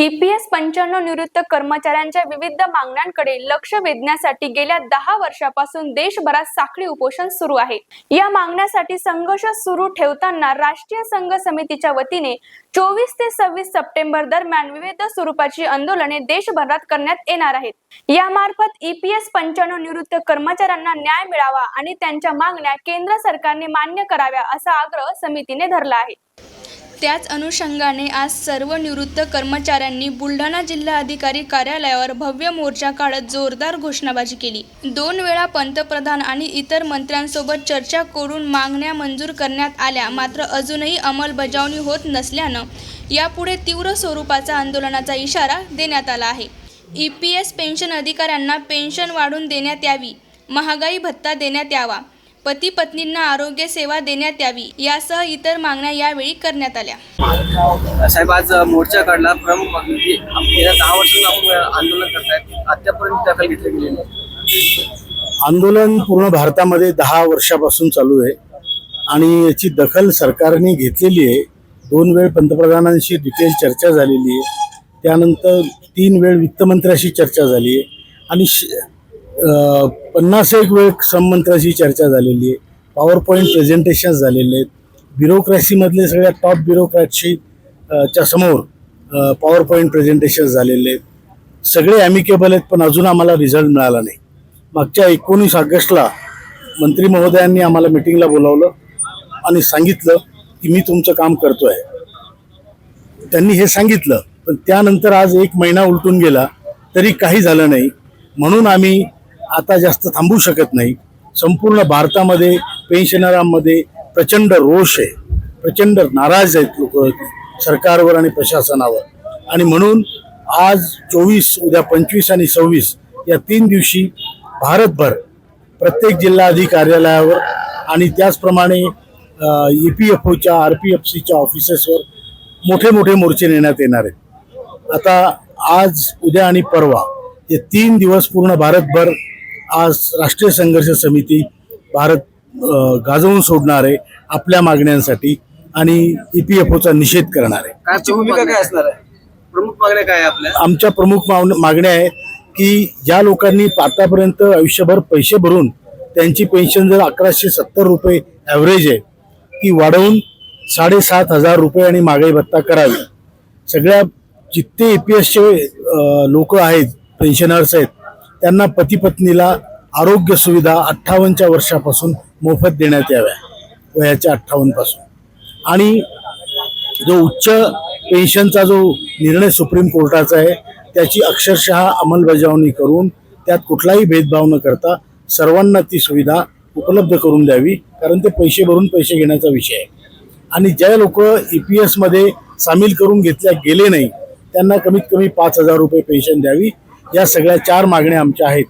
EPS पंच्याण्णव निवृत्त कर्मचाऱ्यांच्या विविध मागण्यांकडे लक्ष वेधण्यासाठी गेल्या दहा वर्षापासून देशभरात साखळी उपोषण सुरू आहे. या मागण्यासाठी संघर्ष सुरू ठेवताना राष्ट्रीय संघ समितीच्या वतीने चोवीस ते सव्वीस सप्टेंबर दरम्यान विविध स्वरूपाची आंदोलने देशभरात करण्यात येणार आहेत. यामार्फत ईपीएस पंच्याण्णव निवृत्त कर्मचाऱ्यांना न्याय मिळावा आणि त्यांच्या मागण्या केंद्र सरकारने मान्य कराव्या असा आग्रह समितीने धरला आहे. त्याच अनुषंगाने आज सर्व निवृत्त कर्मचाऱ्यांनी बुलढाणा जिल्हा अधिकारी कार्यालयावर भव्य मोर्चा काढत जोरदार घोषणाबाजी केली. दोन वेळा पंतप्रधान आणि इतर मंत्र्यांसोबत चर्चा करून मागण्या मंजूर करण्यात आल्या मात्र अजूनही अंमलबजावणी होत नसल्यानं यापुढे तीव्र स्वरूपाचा आंदोलनाचा इशारा देण्यात आला आहे. ई पी एस पेन्शन अधिकाऱ्यांना पेन्शन वाढवून देण्यात यावी महागाई भत्ता देण्यात यावा पती पत्नींना आरोग्य सेवा देण्यात यावी यासह इतर मागण्या यावेळी करण्यात आल्या. साहेब आज मोर्चा काढला. प्रमुख मागणी की गेल्या दहा वर्षांपासून आपण आंदोलन करतायत. आतापर्यंत दखल घेतली गेली नाही. आंदोलन पूर्ण भारतामध्ये दहा वर्षापासून चालू आहे. आणि याची दखल सरकारने घेतलेली आहे. दोन वेळ पंतप्रधानांशी डिटेल चर्चा झालेली आहे. त्यानंतर तीन वेळ वित्तमंत्र्याशी चर्चा झाली आहे. आणि पन्नास एक वेळ श्रममंत्र्याशी चर्चा झालेली आहे. पॉवर पॉईंट प्रेझेंटेशन झालेले आहेत. ब्युरोक्रॅसीमधले सगळ्या टॉप ब्युरोक्रॅटशी च्या समोर पॉवर पॉईंट प्रेझेंटेशन झालेले आहेत. सगळे ॲमिकेबल आहेत पण अजून आम्हाला रिझल्ट मिळाला नाही. मागच्या एकोणीस ऑगस्टला मंत्री महोदयांनी आम्हाला मिटिंगला बोलावलं आणि सांगितलं की मी तुमचं काम करतो आहे त्यांनी हे सांगितलं पण त्यानंतर आज एक महिना उलटून गेला तरी काही झालं नाही. म्हणून आम्ही आता जास्त थांबू शकत नाही. संपूर्ण भारतामध्ये पेन्शनरांमध्ये प्रचंड रोष आहे. प्रचंड नाराज आहेत लोक सरकारवर आणि प्रशासनावर. आणि म्हणून आज चोवीस उद्या पंचवीस आणि सव्वीस या तीन दिवशी भारतभर प्रत्येक जिल्हाधिकारी कार्यालयावर आणि त्याचप्रमाणे ई पी एफ ओच्या आर पी एफ सीच्या ऑफिसेसवर मोठे मोठे मोर्चे नेण्यात येणार आहेत. आता आज उद्या आणि परवा हे तीन दिवस पूर्ण भारतभर आज राष्ट्रीय संघर्ष समिती भारत गाजवून सोडणार आहे आपल्या मागण्यांसाठी आणि ई पी एफ ओचा निषेध करणार आहे. काय भूमिका काय असणार आहे? प्रमुख मागण्या काय आहे आपल्या? आमच्या प्रमुख मागण- मागण्या आहे की ज्या लोकांनी आतापर्यंत आयुष्यभर पैसे भरून त्यांची पेन्शन जर अकराशे सत्तर रुपये ॲव्हरेज आहे ती वाढवून साडेसात हजार रुपये आणि महागाई भत्ता करावी. सगळ्या जितके ए पी एसचे लोक आहेत पेन्शनर्स आहेत त्यांना पतीपत्नीला आरोग्य सुविधा अठ्ठावन्नच्या वर्षापासून मोफत देण्यात याव्या. वयाच्या अठ्ठावन्नपासून. आणि जो उच्च पेन्शनचा जो निर्णय सुप्रीम कोर्टाचा आहे त्याची अक्षरशः अंमलबजावणी करून त्यात कुठलाही भेदभाव न करता सर्वांना ती सुविधा उपलब्ध करून द्यावी कारण ते पैसे भरून पैसे घेण्याचा विषय आहे. आणि ज्या लोक ई पी एसमध्ये सामील करून घेतल्या गेले नाही त्यांना कमीत कमी पाच हजार रुपये पेन्शन द्यावी या सगळ्या चार मागण्या आमच्या आहेत.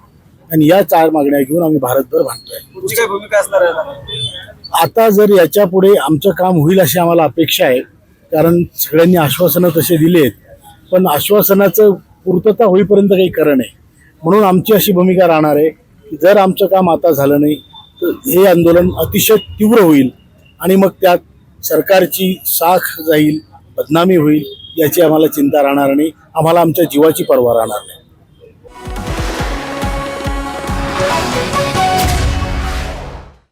आणि या चार मागण्या घेऊन आम्ही भारतभर भांडतोय. आता? जर याच्यापुढे आमचं काम होईल अशी आम्हाला अपेक्षा आहे कारण सगळ्यांनी आश्वासनं तसे दिले आहेत पण आश्वासनाचं पूर्तता होईपर्यंत काही खरं नाही. म्हणून आमची अशी भूमिका राहणार आहे की जर आमचं काम आता झालं नाही तर हे आंदोलन अतिशय तीव्र होईल आणि मग त्यात सरकारची साख जाईल बदनामी होईल याची आम्हाला चिंता राहणार नाही आम्हाला आमच्या जीवाची पर्वा राहणार नाही. Thank you.